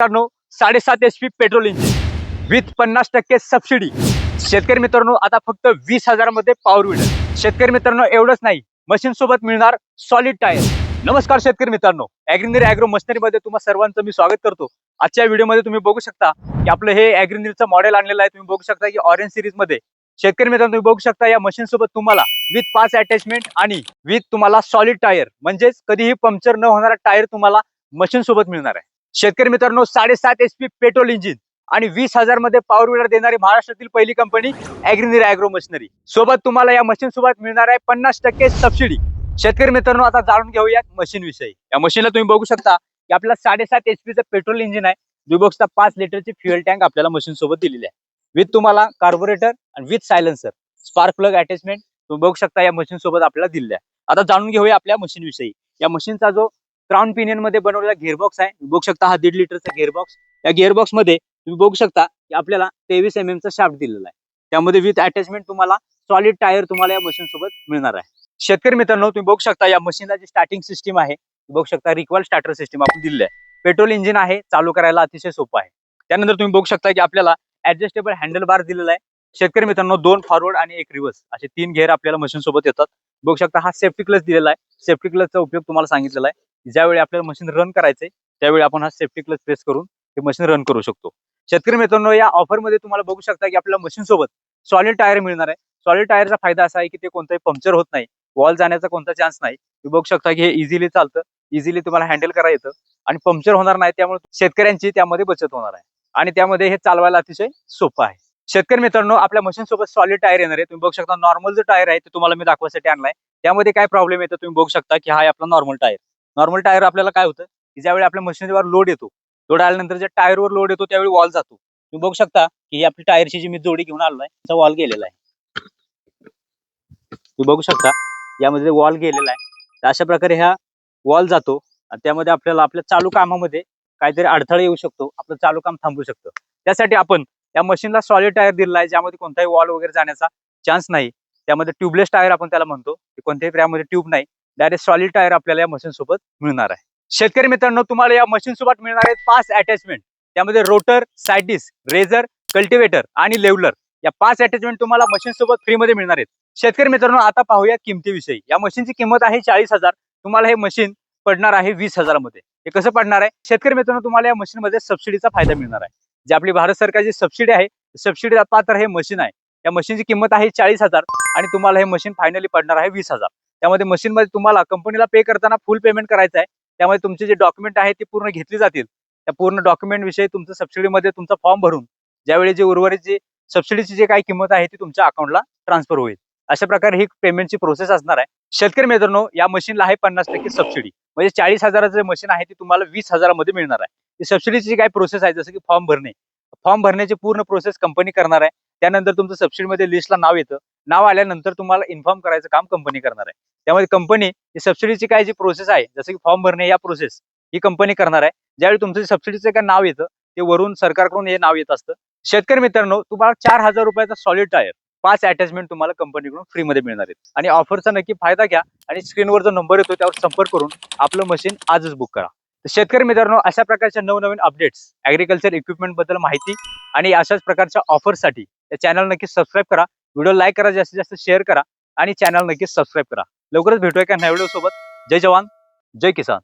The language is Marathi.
मित्रांनो साडेसात H P petrol engine with पन्नास टक्के सबसिडी शेतकरी मित्रांनो आता फक्त वीस हजारमध्ये पॉवर विडर शेतकरी मित्रांनो एवढंच नाही मशीन सोबत मिळणार सॉलिड टायर नमस्कार शेतकरी मित्रांनो अॅग्रिनिर अॅग्रो मशिनरी मध्ये तुम्हा सर्वांचं मी स्वागत करतो. आजच्या व्हिडिओमध्ये तुम्ही बघू शकता की आपलं हे अॅग्रिनिरचं मॉडेल आणलेलं आहे. तुम्ही बघू शकता की ऑरेंज सिरीजमध्ये. शेतकरी मित्रांनो तुम्ही बघू शकता या मशीन सोबत तुम्हाला विथ पाच अटॅचमेंट आणि विथ तुम्हाला सॉलिड टायर म्हणजेच कधीही पंक्चर न होणारा टायर तुम्हाला मशीन सोबत मिळणार आहे. शेतकरी मित्रांनो साडेसात एच पी पेट्रोल इंजिन आणि वीस हजारमध्ये पॉवर विडर देणारी महाराष्ट्रातील पहिली कंपनी अॅग्रिनिर अॅग्रो मशिनरी सोबत तुम्हाला या मशीन सोबत मिळणार आहे पन्नास टक्के सबसिडी शेतकरी मित्रांनो आता जाणून घेऊया मशीन विषयी. या मशीनला तुम्ही बघू शकता की आपला साडेसात एच पीचं पेट्रोल इंजिन आहे. दुबॉक्सचा पाच लिटरची फ्युएल टँक आपल्याला मशीन सोबत दिलेली आहे. विथ तुम्हाला कार्बोरेटर आणि with silencer spark plug attachment तुम्ही बघू शकता या मशीन सोबत आपल्याला दिलेल्या आहे. आता जाणून घेऊया आपल्या मशीन विषयी. या मशीनचा जो क्राऊन पिनियनमध्ये बनवलेला गिअरबॉक्स आहे. बघू शकता हा दीड लिटरचा गिअरबॉक्स या गिअरबॉक्समध्ये तुम्ही बघू शकता की आपल्याला तेवीस एम एम चा शाफ्ट दिलेला आहे. त्यामध्ये विथ अटॅचमेंट तुम्हाला सॉलिड टायर तुम्हाला या मशीन सोबत मिळणार आहे. शेतकरी मित्रांनो तुम्ही बघू शकता या मशीनला जी स्टार्टिंग सिस्टीम आहे बघू शकता रिक्वल स्टार्टर सिस्टीम आपण दिलेली आहे. पेट्रोल इंजिन आहे चालू करायला अतिशय सोपं आहे. त्यानंतर तुम्ही बघू शकता की आपल्याला ऍडजस्टेबल हँडल बार दिलेला आहे. शेतकरी मित्रांनो दोन फॉरवर्ड आणि एक रिव्हर्स असे तीन घेर आपल्याला मशीन सोबत येतात. बघू शकता हा सेफ्टी क्लच दिलेला आहे. सेफ्टी क्लचचा उपयोग तुम्हाला सांगितलेला आहे. ज्यावेळी आपल्याला मशीन रन करायचंय त्यावेळी आपण हा सेफ्टी क्लच प्रेस करून हे मशीन रन करू शकतो. शेतकरी मित्रांनो या ऑफरमध्ये तुम्हाला बघू शकता की आपल्याला मशीन सोबत सॉलिड टायर मिळणार आहे. सॉलिड टायरचा फायदा असा आहे की ते कोणताही पंक्चर होत नाही. वॉल जाण्याचा कोणता चान्स नाही. तुम्ही बघू शकता की हे इझिली चालतं. इझिली तुम्हाला हँडल करा येतं. आणि पंक्चर होणार नाही त्यामुळे शेतकऱ्यांची त्यामध्ये बचत होणार आहे. आणि त्यामध्ये हे चालवायला अतिशय सोपं आहे. शेतकरी मित्रांनो आपल्या मशीन सोबत सॉलिड टायर येणार आहे. तुम्ही बघू शकता नॉर्मल जो टायर आहे ते तुम्हाला मी दाखवायसाठी आणलाय. त्यामध्ये काय प्रॉब्लेम येतो तुम्ही बघू शकता की हा आपला नॉर्मल टायर नॉर्मल टायर आपल्याला काय होतं? की ज्यावेळी आपल्या मशीनरीवर लोड येतो लोड आल्यानंतर ज्या टायरवर लोड येतो त्यावेळी वॉल जातो. तुम्ही बघू शकता की ही आपली टायरची जी मी जोडी घेऊन आलोय त्याचा वॉल गेलेला आहे. तुम्ही बघू शकता यामध्ये वॉल गेलेला आहे अशा प्रकारे ह्या वॉल जातो आणि त्यामध्ये आपल्याला आपल्या चालू कामामध्ये काहीतरी अडथळे येऊ शकतो आपलं चालू काम थांबू शकतं. त्यासाठी आपण या मशीनला सॉलिड टायर दिलेला आहे ज्यामध्ये कोणताही वॉल वगैरे जाण्याचा चान्स नाही. त्यामध्ये ट्यूबलेस टायर आपण त्याला म्हणतो की कोणत्याही त्यामध्ये ट्यूब नाही. डायरेक्ट सॉलिड टायर आपल्याला या मशीन सोबत मिळणार आहे. शेतकरी मित्रांनो तुम्हाला या मशीन सोबत मिळणार आहेत पाच अटॅचमेंट त्यामध्ये रोटर सायडिस रेझर कल्टिवेटर आणि लेवलर या पाच अटॅचमेंट तुम्हाला मशीन सोबत फ्रीमध्ये मिळणार आहेत. शेतकरी मित्रांनो आता पाहूया किमतीविषयी. या मशीनची किंमत आहे चाळीस हजार. तुम्हाला हे मशीन पडणार आहे वीस हजारामध्ये. हे कसं पडणार आहे? शेतकरी मित्रांनो तुम्हाला या मशीन मध्ये सबसिडीचा फायदा मिळणार आहे. जे आपली भारत सरकारची सबसिडी आहे सबसिडी पात्र हे मशीन आहे. या मशीनची किंमत आहे चाळीस हजार आणि तुम्हाला हे मशीन फायनली पडणार आहे वीस हजार. त्यामध्ये मशीन मध्ये तुम्हाला कंपनीला पे करताना फुल पेमेंट करायचं आहे त्यामध्ये तुमचे जे डॉक्युमेंट आहे ते पूर्ण घेतली जातील. त्या पूर्ण डॉक्युमेंट विषयी तुमचं सबसिडीमध्ये तुमचा फॉर्म भरून ज्यावेळी जे उर्वरित जे सबसिडीची जे काही किंमत आहे ती तुमच्या अकाउंटला ट्रान्सफर होईल. अशा प्रकारे ही पेमेंटची प्रोसेस असणार आहे. शेतकरी मित्रांनो या मशीनला आहे पन्नास टक्के सबसिडी म्हणजे चाळीस हजाराचं जे मशीन आहे ती तुम्हाला वीस हजारामध्ये मिळणार आहे. ती सबसिडीची जी काही प्रोसेस आहे जसं की फॉर्म भरणे. फॉर्म भरण्याची पूर्ण प्रोसेस कंपनी करणार आहे. त्यानंतर तुमचं सबसिडीमध्ये लिस्टला नाव येतं. नाव आल्यानंतर तुम्हाला इन्फॉर्म करायचं काम कंपनी करणार आहे. त्यामध्ये कंपनी सबसिडीची काय जी प्रोसेस आहे जसं की फॉर्म भरणे या प्रोसेस ही कंपनी करणार आहे. ज्यावेळी तुमचं सबसिडीचं काय नाव येतं ते वरून सरकारकडून हे नाव येत असतं. शेतकरी मित्रांनो तुम्हाला चार हजार रुपयाचा सॉलिड टायर पाच अटॅचमेंट तुम्हाला कंपनीकडून फ्रीमध्ये मिळणार आहेत. आणि ऑफरचा नक्की फायदा घ्या आणि स्क्रीनवर जो नंबर येतो त्यावर संपर्क करून आपलं मशीन आजच बुक करा. तर शेतकरी मित्रांनो अशा प्रकारच्या नवनवीन अपडेट्स ऍग्रिकल्चर इक्विपमेंटबद्दल माहिती आणि अशाच प्रकारच्या ऑफरसाठी या चॅनल नक्की सबस्क्राईब करा. व्हिडिओ लाईक करा जास्तीत जास्त शेअर करा आणि चॅनल नक्कीच सबस्क्राईब करा. लवकरच भेटूया का नव्या व्हिडिओ सोबत जय जवान जय किसान.